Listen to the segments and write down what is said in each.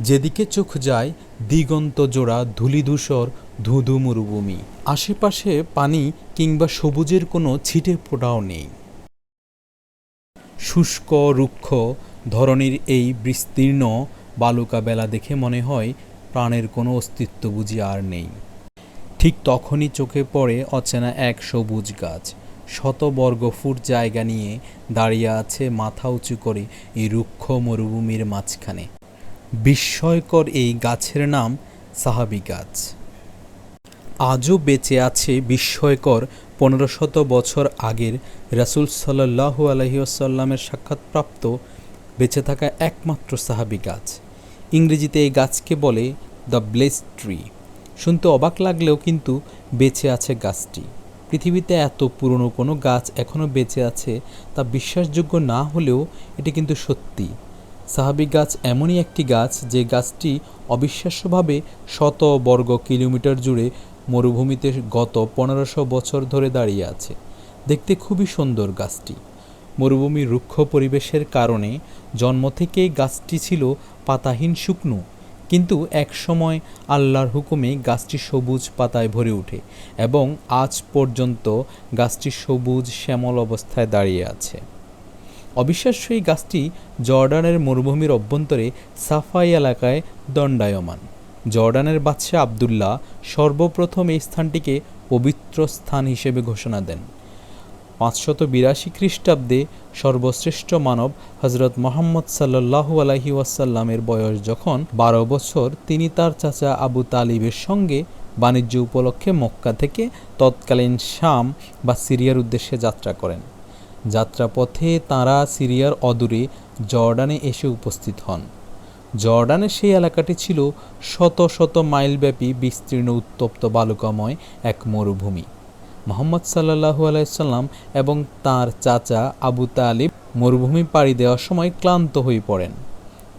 যেদিকে চোখ যায়, দিগন্ত জোড়া ধূলিধূসর ধুধু মরুভূমি। আশেপাশে পানি কিংবা সবুজের কোনো ছিটে ফোটাও নেই। শুষ্ক, রুক্ষ ধরনের এই বিস্তীর্ণ বালুকা বেলা দেখে মনে হয় প্রাণের কোনো অস্তিত্ব বুঝি আর নেই। ঠিক তখনই চোখে পড়ে অচেনা এক সবুজ গাছ। শত বর্গ ফুট জায়গা নিয়ে দাঁড়িয়ে আছে মাথা উঁচু করে এই রুক্ষ মরুভূমির মাঝখানে। বিস্ময়কর এই গাছের নাম সাহাবি গাছ। আজও বেঁচে আছে বিস্ময়কর পনেরো শত বছর আগের রাসুল সাল্লাহু আলহিউসাল্লামের সাক্ষাৎপ্রাপ্ত বেঁচে থাকা একমাত্র সাহাবি গাছ। ইংরেজিতে এই গাছকে বলে দ্য ব্লেস ট্রি শুনতে অবাক লাগলেও কিন্তু বেঁচে আছে গাছটি। পৃথিবীতে এত পুরনো কোনো গাছ এখনও বেঁচে আছে তা বিশ্বাসযোগ্য না হলেও এটি কিন্তু সত্যি। সাহাবি গাছ এমনই একটি গাছ যে গাছটি অবিশ্বাস্যভাবে শত বর্গ কিলোমিটার জুড়ে মরুভূমিতে গত পনেরোশো বছর ধরে দাঁড়িয়ে আছে। দেখতে খুবই সুন্দর গাছটি। মরুভূমির রুক্ষ পরিবেশের কারণে জন্ম থেকেই গাছটি ছিল পাতাহীন শুকনো, কিন্তু এক সময় আল্লাহর হুকুমে গাছটি সবুজ পাতায় ভরে ওঠে এবং আজ পর্যন্ত গাছটি সবুজ শ্যামল অবস্থায় দাঁড়িয়ে আছে। অবিশ্বাস্য এই গাছটি জর্ডানের মরুভূমির অভ্যন্তরে সাফাই এলাকায় দণ্ডায়মান। জর্ডানের বাদশাহ আবদুল্লাহ সর্বপ্রথম এই স্থানটিকে পবিত্র স্থান হিসেবে ঘোষণা দেন। পাঁচশত বিরাশি খ্রিস্টাব্দে সর্বশ্রেষ্ঠ মানব হজরত মোহাম্মদ সাল্লাহু আলহি ওয়াসাল্লামের বয়স যখন বারো বছর, তিনি তার চাচা আবু তালিবের সঙ্গে বাণিজ্য উপলক্ষে মক্কা থেকে তৎকালীন শাম বা সিরিয়ার উদ্দেশ্যে যাত্রা করেন। যাত্রাপথে তাঁরা সিরিয়ার অদূরে জর্ডানে এসে উপস্থিত হন। জর্ডানের সেই এলাকাটি ছিল শত শত মাইলব্যাপী, বিস্তীর্ণ, উত্তপ্ত বালুকাময় এক মরুভূমি। মোহাম্মদ সাল্লাহু আলাইসাল্লাম এবং তার চাচা আবু তালিব মরুভূমি পাড়ি দেওয়ার সময় ক্লান্ত হয়ে পড়েন।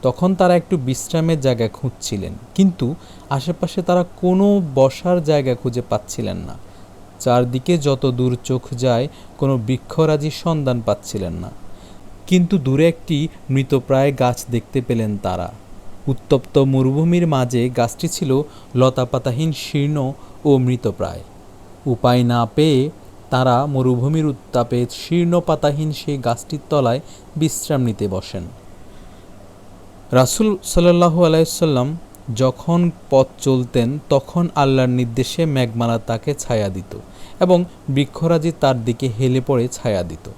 তখন তারা একটু বিশ্রামের জায়গা খুঁজছিলেন, কিন্তু আশেপাশে তারা কোনো বসার জায়গা খুঁজে পাচ্ছিলেন না। চারদিকে যত দূর চোখ যায়, কোনো বৃক্ষরাজির সন্ধান পাচ্ছিলেন না। কিন্তু দূরে একটি মৃতপ্রায় গাছ দেখতে পেলেন তারা। উত্তপ্ত মরুভূমির মাঝে গাছটি ছিল লতাপাতাহীন শীর্ণ ও মৃতপ্রায়। উপায় না পেয়ে তারা মরুভূমির উত্তাপে শীর্ণ পাতাহীন সেই গাছটির তলায় বিশ্রাম নিতে বসেন। রাসুল সাল্লাহু আলাইসাল্লাম যখন পথ চলতেন, তখন আল্লাহর নির্দেশে মেঘমালা তাকে ছায়া দিত এবং বৃক্ষরাজি তার দিকে হেলে পড়ে ছায়া দিত।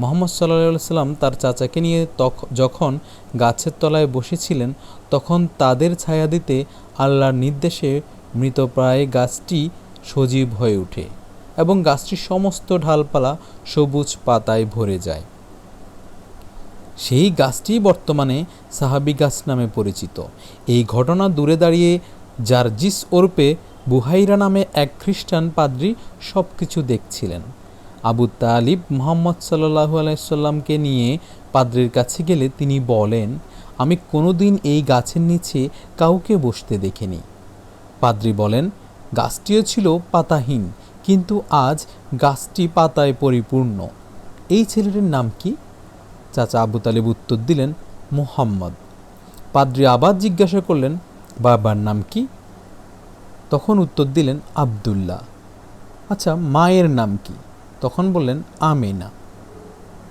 মোহাম্মদ সাল্লাহ সাল্লাম তার চাচাকে নিয়ে তখ, যখন গাছের তলায় বসেছিলেন, তখন তাদের ছায়া দিতে আল্লাহর নির্দেশে মৃতপ্রায় গাছটি সজীব হয়ে ওঠে এবং গাছটির সমস্ত ঢালপালা সবুজ পাতায় ভরে যায়। সেই গাছটি বর্তমানে সাহাবি গাছ নামে পরিচিত। এই ঘটনা দূরে দাঁড়িয়ে জার্জিস ওরপে বুহাইরা নামে এক খ্রিস্টান পাদ্রি সব কিছু দেখছিলেন। আবু তালিব মোহাম্মদ সাল্লাহু আলাইসাল্লামকে নিয়ে পাদ্রির কাছে গেলে তিনি বলেন, আমি কোনোদিন এই গাছের নিচে কাউকে বসতে দেখিনি। পাদ্রি বলেন, গাছটিও ছিল পাতাহীন, কিন্তু আজ গাছটি পাতায় পরিপূর্ণ। এই ছেলেটির নাম কি? চাচা আবু তালিব উত্তর দিলেন, মুহাম্মদ। পাদ্রি আবার জিজ্ঞাসা করলেন, বাবার নাম কি? তখন উত্তর দিলেন, আবদুল্লাহ। আচ্ছা মায়ের নাম কি? তখন বললেন, আমেনা।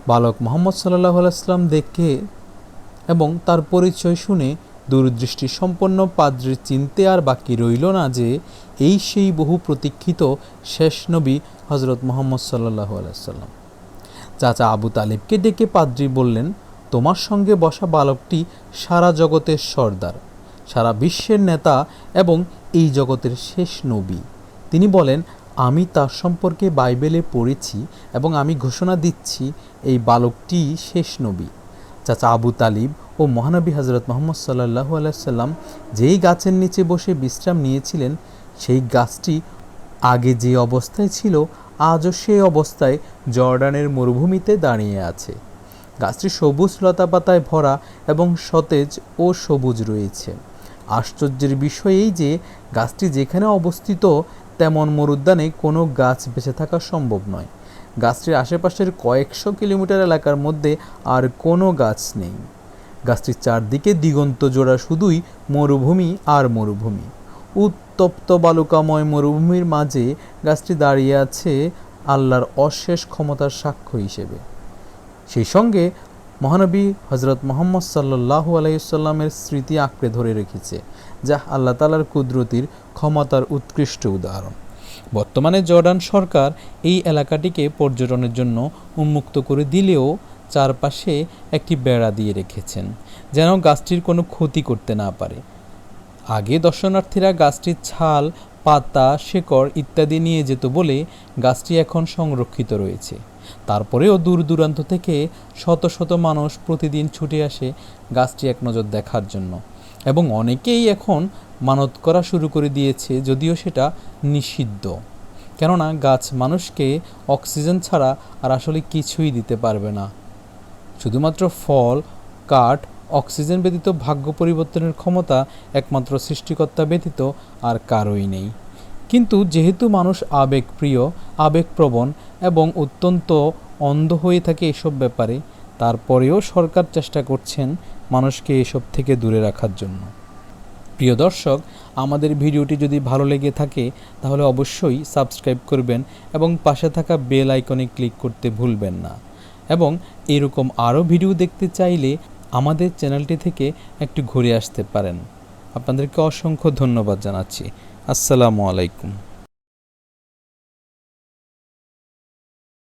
বালক মোহাম্মদ সাল্লাহ আলাইসলাম দেখে এবং তার পরিচয় শুনে দূরদৃষ্টি সম্পন্ন পাদ্রির চিনতে আর বাকি রইল না যে এই সেই বহু প্রতীক্ষিত শেষ নবী হজরত মোহাম্মদ সাল্লাহ আলাইসাল্লাম চাচা আবু তালিবকে ডেকে পাদ্রি বললেন, তোমার সঙ্গে বসা বালকটি সারা জগতের সর্দার, সারা বিশ্বের নেতা এবং এই জগতের শেষ নবী। তিনি বলেন, আমি তার সম্পর্কে বাইবেলে পড়েছি এবং আমি ঘোষণা দিচ্ছি, এই বালকটি শেষ নবী। চাচা আবু তালিব ও মহানবী হজরত মোহাম্মদ সাল্লাহু আলাইসাল্লাম যেই গাছের নিচে বসে বিশ্রাম নিয়েছিলেন, সেই গাছটি আগে যে অবস্থায় ছিল আজও সেই অবস্থায় জর্ডানের মরুভূমিতে দাঁড়িয়ে আছে। গাছটি সবুজ লতাপাতায় ভরা এবং সতেজ ও সবুজ রয়েছে। আশ্চর্যের বিষয় এই যে, গাছটি যেখানে অবস্থিত, তেমন মরুদ্যানে কোনো গাছ বেঁচে থাকা সম্ভব নয়। গাছটির আশেপাশের কয়েকশো কিলোমিটার এলাকার মধ্যে আর কোনো গাছ নেই। গাছটির চারদিকে দিগন্ত জোড়া শুধুই মরুভূমি আর মরুভূমি। উত্তপ্ত বালুকাময় মরুভূমির মাঝে গাছটি দাঁড়িয়ে আছে আল্লাহর অশেষ ক্ষমতার সাক্ষ্য হিসেবে। সেই সঙ্গে মহানবী হজরত মোহাম্মদ সাল্লাহু আলাইসাল্লামের স্মৃতি আঁকড়ে ধরে রেখেছে, যা আল্লাহ তালার কুদরতির ক্ষমতার উৎকৃষ্ট উদাহরণ। বর্তমানে জর্ডান সরকার এই এলাকাটিকে পর্যটনের জন্য উন্মুক্ত করে দিলেও চারপাশে একটি বেড়া দিয়ে রেখেছেন, যেন গাছটির কোনো ক্ষতি করতে না পারে। আগে দর্শনার্থীরা গাছটির ছাল, পাতা, শেকড় ইত্যাদি নিয়ে যেত বলে গাছটি এখন সংরক্ষিত রয়েছে। তারপরেও দূর দূরান্ত থেকে শত শত মানুষ প্রতিদিন ছুটে আসে গাছটি এক নজর দেখার জন্য। এবং অনেকেই এখন মানত করা শুরু করে দিয়েছে, যদিও সেটা নিষিদ্ধ। কেননা গাছ মানুষকে অক্সিজেন ছাড়া আর আসলে কিছুই দিতে পারবে না। শুধুমাত্র ফল, কাঠ অক্সিজেন ব্যতীত ভাগ্য পরিবর্তনের ক্ষমতা একমাত্র সৃষ্টিকর্তা ব্যতীত আর কারোই নেই। কিন্তু যেহেতু মানুষ আবেগপ্রিয়, আবেগপ্রবণ এবং অত্যন্ত অন্ধ হয়ে থাকে এসব ব্যাপারে, তারপরেও সরকার চেষ্টা করছেন মানুষকে এসব থেকে দূরে রাখার জন্য। প্রিয় দর্শক, আমাদের ভিডিওটি যদি ভালো লেগে থাকে, তাহলে অবশ্যই সাবস্ক্রাইব করবেন এবং পাশে থাকা বেল আইকনে ক্লিক করতে ভুলবেন না। এবং এরকম আরও ভিডিও দেখতে চাইলে আমাদের চ্যানেলটি থেকে একটু ঘুরে আসতে পারেন। আপনাদেরকে অসংখ্য ধন্যবাদ জানাচ্ছি। আসসালামু আলাইকুম।